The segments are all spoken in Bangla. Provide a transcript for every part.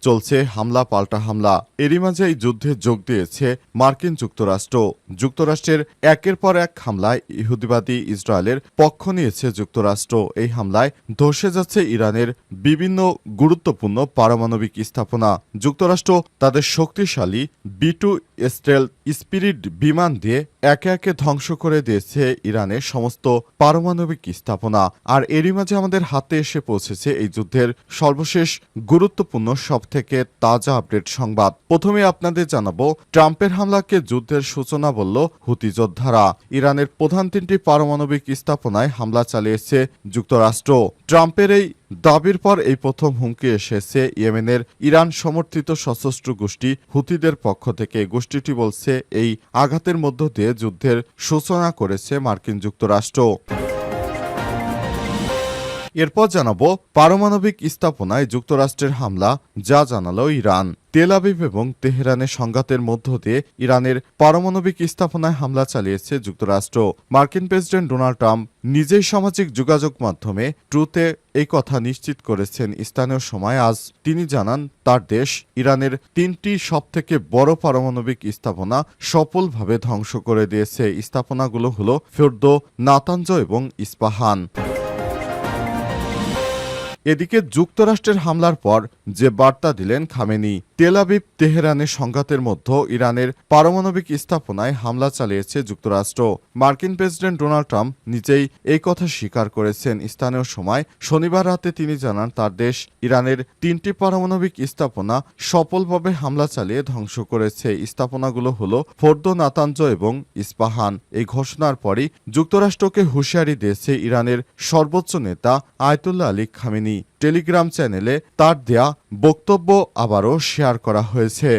চলছে হামলা, পাল্টা হামলা। এরই মাঝে এই যুদ্ধে যোগ দিয়েছে মার্কিন যুক্তরাষ্ট্র। যুক্তরাষ্ট্রের একের পর এক হামলায় ইহুদিবাদী ইসরায়েলের পক্ষ নিয়েছে যুক্তরাষ্ট্র। এই হামলায় ধসে যাচ্ছে ইরানের বিভিন্ন গুরুত্বপূর্ণ পারমাণবিক স্থাপনা। যুক্তরাষ্ট্র তাদের শক্তিশালী বি টু স্টেল স্পিরিট বিমান দিয়ে একে একে ধ্বংস করে দিয়েছে ইরানের সমস্ত পারমাণবিক স্থাপনা। আর এরই মাঝে আমাদের হাতে এসে পৌঁছেছে এই যুদ্ধের সর্বশেষ গুরুত্বপূর্ণ সব থেকে তাজা আপডেট সংবাদ। প্রথমে আপনাদের জানাব, ট্রাম্পের হামলাকে যুদ্ধের সূচনা বলল হুতি যোদ্ধারা। ইরানের প্রধান তিনটি পারমাণবিক স্থাপনায় হামলা চালিয়েছে যুক্তরাষ্ট্র। ট্রাম্পের এই দাবির পর এই প্রথম হুমকি এসেছে ইয়েমেনের ইরান সমর্থিত সশস্ত্র গোষ্ঠী হুতিদের পক্ষ থেকে। গোষ্ঠীটি বলছে, এই আঘাতের মধ্য দিয়ে যুদ্ধের সূচনা করেছে মার্কিন যুক্তরাষ্ট্র। এরপর জানাব পারমাণবিক স্থাপনায় যুক্তরাষ্ট্রের হামলা, যা জানালো ইরান। তেল আবিব এবং তেহরানের সংঘাতের মধ্য দিয়ে ইরানের পারমাণবিক স্থাপনায় হামলা চালিয়েছে যুক্তরাষ্ট্র। মার্কিন প্রেসিডেন্ট ডোনাল্ড ট্রাম্প নিজেই সামাজিক যোগাযোগ মাধ্যমে ট্রুতে এই কথা নিশ্চিত করেছেন। স্থানীয় সময় আজ তিনি জানান, তার দেশ ইরানের তিনটি সবথেকে বড় পারমাণবিক স্থাপনা সফলভাবে ধ্বংস করে দিয়েছে। স্থাপনাগুলো হলো ফেরদো নাতাঞ্জ এবং ইস্পাহান। এদিকে যুক্তরাষ্ট্রের হামলার পর যে বার্তা দিলেন খামেনি তেলাবিব তেহরানের সংঘাতের মধ্যে ইরানের পারমাণবিক স্থাপনায় হামলা চালিয়েছে যুক্তরাষ্ট্র। মার্কিন প্রেসিডেন্ট ডোনাল্ড ট্রাম্প নিজেই এই কথা স্বীকার করেছেন। স্থানীয় সময় শনিবার রাতে তিনি জানান, তার দেশ ইরানের তিনটি পারমাণবিক স্থাপনা সফলভাবে হামলা চালিয়ে ধ্বংস করেছে। স্থাপনাগুলো হল ফোর্দো নাতাঞ্জ এবং ইস্পাহান। এই ঘোষণার পরই যুক্তরাষ্ট্রকে হুঁশিয়ারি দিয়েছে ইরানের সর্বোচ্চ নেতা আয়তুল্লাহ আলী খামেনি। টেলিগ্রাম চ্যানেলে তার দেয়া বক্তব্য আবারও শেয়ার করা হয়েছে।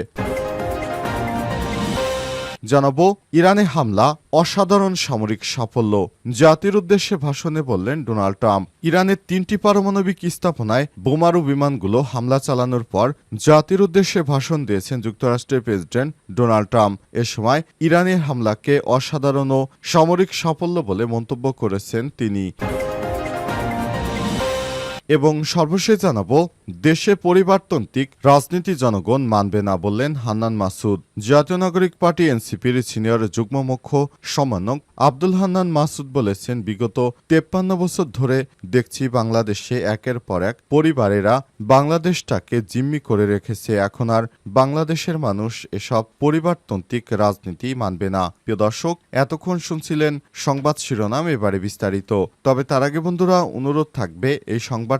জানাব, ইরানে হামলা, অসাধারণ সামরিক সাফল্য। জাতির উদ্দেশ্যে ভাষণে বললেন ডোনাল্ড ট্রাম্প। ইরানের তিনটি পারমাণবিক স্থাপনায় বোমারু বিমানগুলো হামলা চালানোর পর জাতির উদ্দেশ্যে ভাষণ দিয়েছেন যুক্তরাষ্ট্রের প্রেসিডেন্ট ডোনাল্ড ট্রাম্প। এ সময় ইরানের হামলাকে অসাধারণ ও সামরিক সাফল্য বলে মন্তব্য করেছেন তিনি। এবং সর্বশেষ জানাব, দেশে পরিবারতান্ত্রিক রাজনীতি জনগণ মানবে না বললেন হান্নান মাসুদ। জাতীয় নাগরিক পার্টি এনসিপির সিনিয়র যুগ্ম মুখ্য সমন্বয়ক আব্দুল হান্নান মাসুদ বলেছেন, বিগত তেপ্পান্ন বছর ধরে দেখছি বাংলাদেশে একের পর এক পরিবারেরা বাংলাদেশটাকে জিম্মি করে রেখেছে। এখন আর বাংলাদেশের মানুষ এসব পরিবারতান্ত্রিক রাজনীতি মানবে না। প্রিয় দর্শক, এতক্ষণ শুনছিলেন সংবাদ শিরোনাম, এবারে বিস্তারিত। তবে তার আগে বন্ধুরা, অনুরোধ থাকবে, এই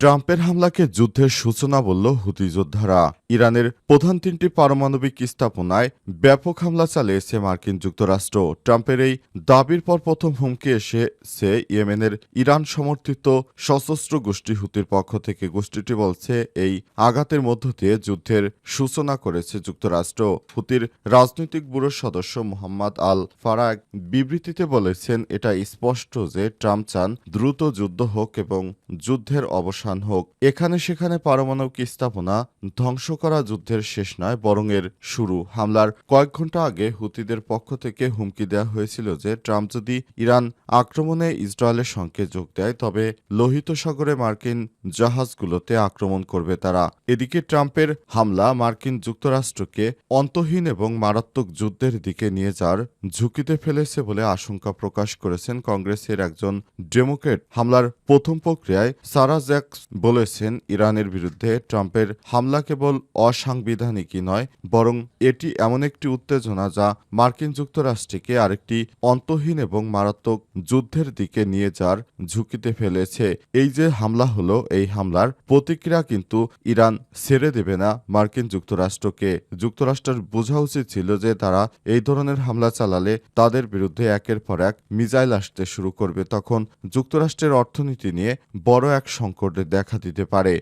ট্রাম্পের হামলাকে যুদ্ধের সূচনা বলল হুতি যোদ্ধারা। ইরানের প্রধান তিনটি পারমাণবিক স্থাপনায় ব্যাপক হামলা চালিয়েছে মার্কিন যুক্তরাষ্ট্র। ট্রাম্পের এই দাবির পর প্রথম হুমকি এসেছে ইয়েমেনের ইরান সমর্থিত সশস্ত্র গোষ্ঠী হুতির পক্ষ থেকে। গোষ্ঠীটি বলছে, এই আঘাতের মধ্য দিয়ে যুদ্ধের সূচনা করেছে যুক্তরাষ্ট্র। হুতির রাজনৈতিক ব্যুরোর সদস্য মোহাম্মদ আল ফারাক বিবৃতিতে বলেছেন, এটা স্পষ্ট যে ট্রাম্প চান দ্রুত যুদ্ধ হোক এবং যুদ্ধের অবসান হোক, এখানে সেখানে পারমাণবিক স্থাপনা ধ্বংস করা যুদ্ধের শেষ নয়, বরং এর শুরু। হামলার কয়েক ঘণ্টা আগে হুতিদের পক্ষ থেকে হুমকি দেওয়া হয়েছিল যে ট্রাম্প যদি ইরান আক্রমণে ইসরায়েলের সঙ্গে যোগ দেয়, তবে লোহিত সাগরে মার্কিন জাহাজগুলোতে আক্রমণ করবে তারা। এদিকে ট্রাম্পের হামলা মার্কিন যুক্তরাষ্ট্রকে অন্তহীন এবং মারাত্মক যুদ্ধের দিকে নিয়ে যাওয়ার ঝুঁকিতে ফেলেছে বলে আশঙ্কা প্রকাশ করেছেন কংগ্রেসের একজন ডেমোক্রেট হামলার প্রথম প্রক্রিয়ায় সারা বলেছেন ইরানের বিরুদ্ধে ট্রাম্পের হামলা কেবল অসাংবিধানিকই নয়, বরং এটি এমন একটি উত্তেজনা যা মার্কিন যুক্তরাষ্ট্রকে আরেকটি অন্তহীন এবং মারাত্মক যুদ্ধের দিকে নিয়ে যাওয়ার ঝুঁকিতে ফেলেছে। এই যে হামলা হলো, এই হামলার প্রতিক্রিয়া কিন্তু ইরান ছেড়ে দেবে না মার্কিন যুক্তরাষ্ট্রকে। যুক্তরাষ্ট্রের বোঝা উচিত ছিল যে তারা এই ধরনের হামলা চালালে তাদের বিরুদ্ধে একের পর এক মিজাইল আসতে শুরু করবে। তখন যুক্তরাষ্ট্রের অর্থনীতি নিয়ে বড় এক সংকটের দেখা দিতে পারে।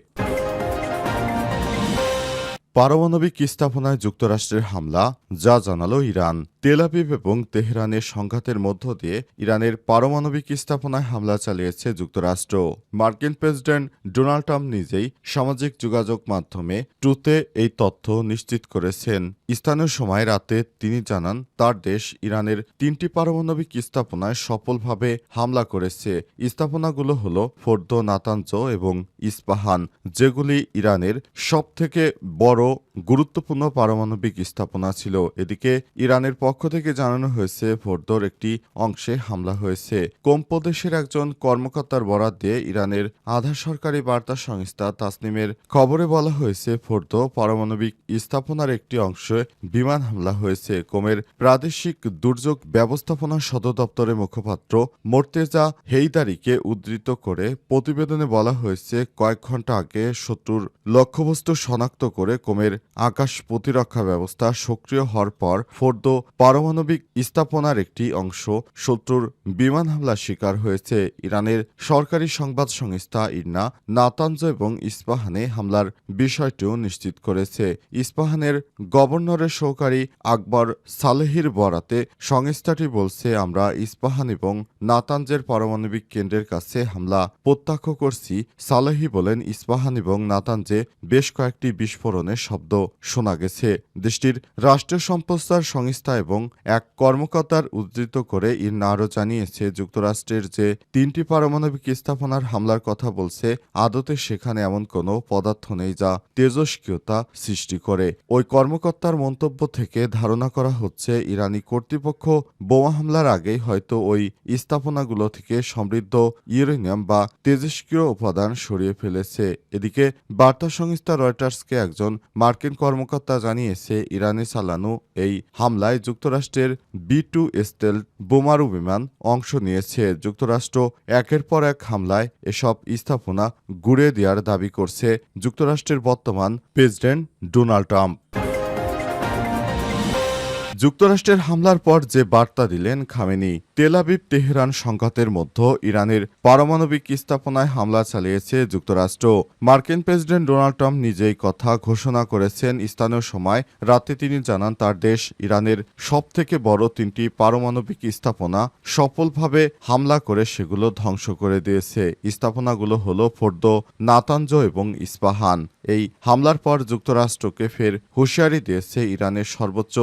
পারমাণবিক স্থাপনায় যুক্তরাষ্ট্রের হামলা যা জানালো ইরান। তেল আবিব এবং তেহরানের সংঘাতের মধ্য দিয়ে ইরানের পারমাণবিক স্থাপনায় হামলা চালিয়েছে যুক্তরাষ্ট্র। মার্কিন প্রেসিডেন্ট ডোনাল্ড ট্রাম্প নিজেই সামাজিক যোগাযোগ মাধ্যমে ট্রুতে এই তথ্য নিশ্চিত করেছেন। স্থানীয় সময় রাতে তিনি জানান, তার দেশ ইরানের তিনটি পারমাণবিক স্থাপনায় সফলভাবে হামলা করেছে। স্থাপনাগুলো হল ফোর্দ নাতাঞ্জ এবং ইস্পাহান, যেগুলি ইরানের সবথেকে বড় গুরুত্বপূর্ণ পারমাণবিক স্থাপনা ছিল। এদিকে ইরানের পক্ষ থেকে জানানো হয়েছে ফোর্দোর একটি অংশে হামলা হয়েছে। কোম প্রদেশের একজন কর্মকর্তার বরাত দিয়ে ইরানের আধা সরকারি বার্তা সংস্থা তাসনিমের খবরে বলা হয়েছে ফোর্দো পারমাণবিক স্থাপনার একটি অংশে বিমান হামলা হয়েছে। কোমের প্রাদেশিক দুর্যোগ ব্যবস্থাপনা সদর দপ্তরের মুখপাত্র মোর্তেজা হেইদারিকে উদ্ধৃত করে প্রতিবেদনে বলা হয়েছে, কয়েক ঘণ্টা আগে শত্রুর লক্ষ্যবস্তু শনাক্ত করে কোমের আকাশ প্রতিরক্ষা ব্যবস্থা সক্রিয় হওয়ার পর ফোর্দো পারমাণবিক স্থাপনার একটি অংশ শত্রুর বিমান হামলার শিকার হয়েছে। ইরানের সরকারি সংবাদ সংস্থা ইরনা নাতাঞ্জ এবং ইস্পাহানে হামলার বিষয়টিও নিশ্চিত করেছে। ইস্পাহানের গভর্নরের সহকারী আকবর সালেহির বরাতে সংস্থাটি বলছে, আমরা ইস্পাহান এবং নাতাঞ্জের পারমাণবিক কেন্দ্রের কাছে হামলা প্রত্যক্ষ করছি। সালেহি বলেন, ইস্পাহান এবং নাতাঞ্জে বেশ কয়েকটি বিস্ফোরণের শব্দ শোনা গেছে। দেশটির রাষ্ট্রীয় সম্প্রচার সংস্থা এবং এক কর্মকর্তার উদ্ধৃত করে ইরনা আরও জানিয়েছে, যুক্তরাষ্ট্রের যে তিনটি পারমাণবিক স্থাপনার হামলার কথা বলছে, আদতে সেখানে এমন কোনো পদার্থ নেই যা তেজস্ক্রিয়তা সৃষ্টি করে। ওই কর্মকর্তার মন্তব্য থেকে ধারণা করা হচ্ছে, ইরানি কর্তৃপক্ষ বোমা হামলার আগেই হয়তো ওই স্থাপনাগুলো থেকে সমৃদ্ধ ইউরেনিয়াম বা তেজস্ক্রিয় উপাদান সরিয়ে ফেলেছে। এদিকে বার্তা সংস্থা রয়টার্সকে একজন মার্কিন কর্মকর্তা জানিয়েছে, ইরানে চালানো এই হামলায় যুক্তরাষ্ট্রের বি টু স্টেল বোমারু বিমান অংশ নিয়েছে। যুক্তরাষ্ট্র একের পর এক হামলায় এসব স্থাপনা গুড়ে দেওয়ার দাবি করছে যুক্তরাষ্ট্রের বর্তমান প্রেসিডেন্ট ডোনাল্ড ট্রাম্প। যুক্তরাষ্ট্রের হামলার পর যে বার্তা দিলেন খামেনি তেলাবিব তেহরান সংঘাতের মধ্যে ইরানের পারমাণবিক স্থাপনায় হামলা চালিয়েছে যুক্তরাষ্ট্র। মার্কিন প্রেসিডেন্ট ডোনাল্ড ট্রাম্প নিজেই কথা ঘোষণা করেছেন স্থানীয় সময় রাতে তিনি জানান, তার দেশ ইরানের সবথেকে বড় তিনটি পারমাণবিক স্থাপনা সফলভাবে হামলা করে সেগুলো ধ্বংস করে দিয়েছে। স্থাপনাগুলো হলো ফোর্দো নাতাঞ্জ এবং ইস্পাহান। এই হামলার পর যুক্তরাষ্ট্রকে ফের হুঁশিয়ারি দিয়েছে ইরানের সর্বোচ্চ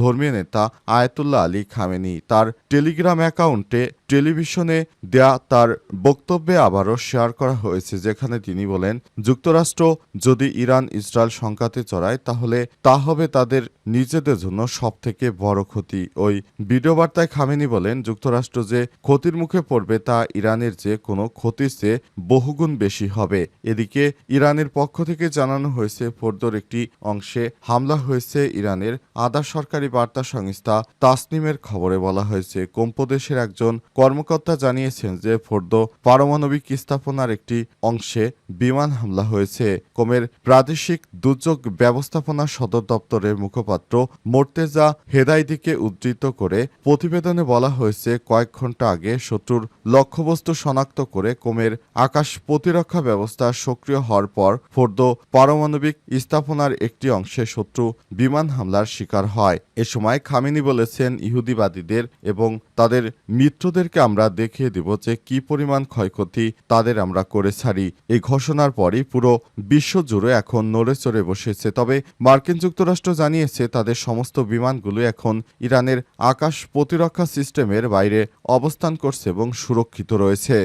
ধর্মীয় নেতা আয়াতুল্লাহ আলী খামেনি। তার টেলিগ্রাম অ্যাকাউন্টে টেলিভিশনে দেয়া তার বক্তব্যে আবারও শেয়ার করা হয়েছে, যেখানে তিনি বলেন, যুক্তরাষ্ট্র যদি ইরান ইসরায়েল সংঘাতে চড়ায়, তাহলে তা হবে তাদের নিজেদের জন্য সবথেকে বড় ক্ষতি। ওই ভিডিও বার্তায় খামেনি বলেন, যুক্তরাষ্ট্র যে ক্ষতির মুখে পড়বে, তা ইরানের যে কোনো ক্ষতির চেয়ে বহুগুণ বেশি হবে। এদিকে ইরানের পক্ষ থেকে জানানো হয়েছে, ফোর্দোর একটি অংশে হামলা হয়েছে ইরানের আধা সরকারি বার্তা সংস্থা তাসনিমের খবরে বলা হয়েছে। কোম্পদেশের একজন কর্মকর্তা জানিয়েছেন যে ফোর্দো পারমাণবিক স্থাপনার একটি অংশে বিমান হামলা হয়েছে। কোমের প্রাদেশিক দুর্যোগ ব্যবস্থাপনা সদর দপ্তরের মুখপাত্র মোর্তেজা হেদাইদিকে উদ্ধৃত করে প্রতিবেদনে বলা হয়েছে, কয়েক ঘণ্টা আগে শত্রুর লক্ষ্যবস্তু শনাক্ত করে কোমের আকাশ প্রতিরক্ষা ব্যবস্থা সক্রিয় হওয়ার পর ফোর্দো পারমাণবিক স্থাপনার একটি অংশে শত্রু বিমান হামলার শিকার হয়। এ সময় খামিনি বলেছেন, ইহুদিবাদীদের এবং তাদের মিত্রদেরকে আমরা দেখিয়ে দেব যে কি পরিমাণ ক্ষয়ক্ষতি তাদের আমরা করে ছাড়ি। এই ঘোষণার পরই পুরো বিশ্ব জুড়ে এখন নড়ে চড়ে বসেছে। তবে মার্কিন যুক্তরাষ্ট্র জানিয়েছে, তাদের সমস্ত বিমানগুলো এখন ইরানের আকাশ প্রতিরক্ষা সিস্টেমের বাইরে অবস্থান করছে এবং সুরক্ষিত রয়েছে।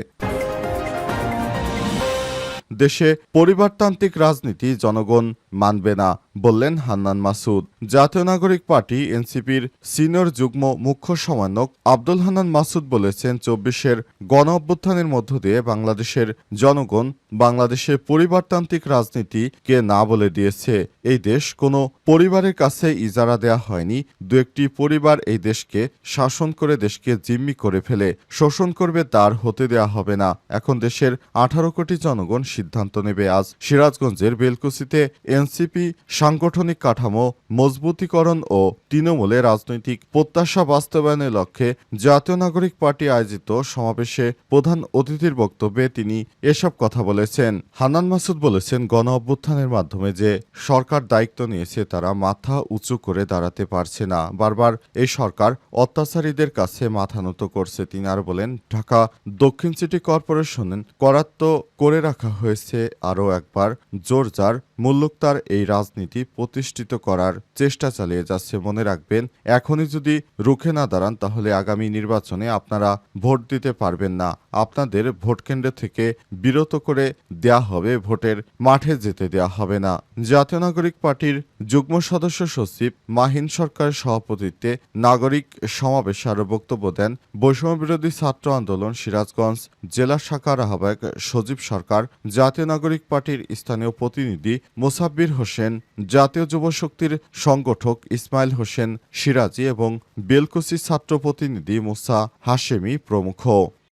দেশে পরিবারতান্ত্রিক রাজনীতি জনগণ মানবে না বললেন হান্নান মাসুদ। জাতীয় নাগরিক পার্টি, এনসিপির সিনিয়র যুগ্ম মুখ্য সমন্বয়ক আব্দুল হান্নান মাসুদ বলেছেন, চব্বিশের গণ অভ্যুত্থানের মধ্য দিয়ে বাংলাদেশের জনগণ বাংলাদেশের পরিবারতান্ত্রিক রাজনীতিকে না বলে দিয়েছে। এই দেশ কোনো পরিবারের কাছে ইজারা দেয়া হয়নি। দু একটি পরিবার এই দেশকে শাসন করে দেশকে জিম্মি করে ফেলে। শোষণ করবে তার হতে দেয়া হবে না। এখন দেশের আঠারো কোটি জনগণ সিদ্ধান্ত নেবে। আজ সিরাজগঞ্জের বেলকুচিতে এনসিপি সাংগঠনিক কাঠামো মজবুতীকরণ ও তৃণমূলে রাজনৈতিক প্রত্যাশা বাস্তবায়নের লক্ষ্যে জাতীয় নাগরিক পার্টি আয়োজিত সমাবেশে প্রধান অতিথির বক্তব্যে তিনি এসব কথা বলেছেন। হানান মাসুদ বলেছেন, গণ অভ্যুত্থানের মাধ্যমে যে সরকার দায়িত্ব নিয়েছে তারা মাথা উঁচু করে দাঁড়াতে পারছে না। বারবার এই সরকার অত্যাচারীদের কাছে মাথা নত করছে। তিনি আর বলেন, ঢাকা দক্ষিণ সিটি কর্পোরেশন করাত্ত করে রাখা হয়েছে। আরও একবার। জোরজার মুল্লুকতার এই রাজনীতি প্রতিষ্ঠিত করার চেষ্টা চালিয়ে যাচ্ছে মনে রাখবেন। এখনই যদি রুখে না দাঁড়ান, তাহলে আগামী নির্বাচনে আপনারা ভোট দিতে পারবেন না। আপনাদের ভোট কেন্দ্র থেকে বিরত করে দেয়া হবে, ভোটের মাঠে যেতে দেয়া হবে না। জাতীয় নাগরিক পার্টির যুগ্ম সদস্য সচিব মাহিন সরকারের সভাপতিত্বে নাগরিক সমাবেশে আরও বক্তব্য দেন বৈষম্য বিরোধী ছাত্র আন্দোলন সিরাজগঞ্জ জেলা শাখার আহ্বায়ক সজীব সরকার। জাতীয় নাগরিক পার্টির স্থানীয় প্রতিনিধি মোসাব্বির হোসেন, জাতীয় যুব শক্তির সংগঠক ইসমাইল হোসেন সিরাজি এবং বেলকুসি ছাত্র প্রতিনিধি মুসা হাশেমি প্রমুখ।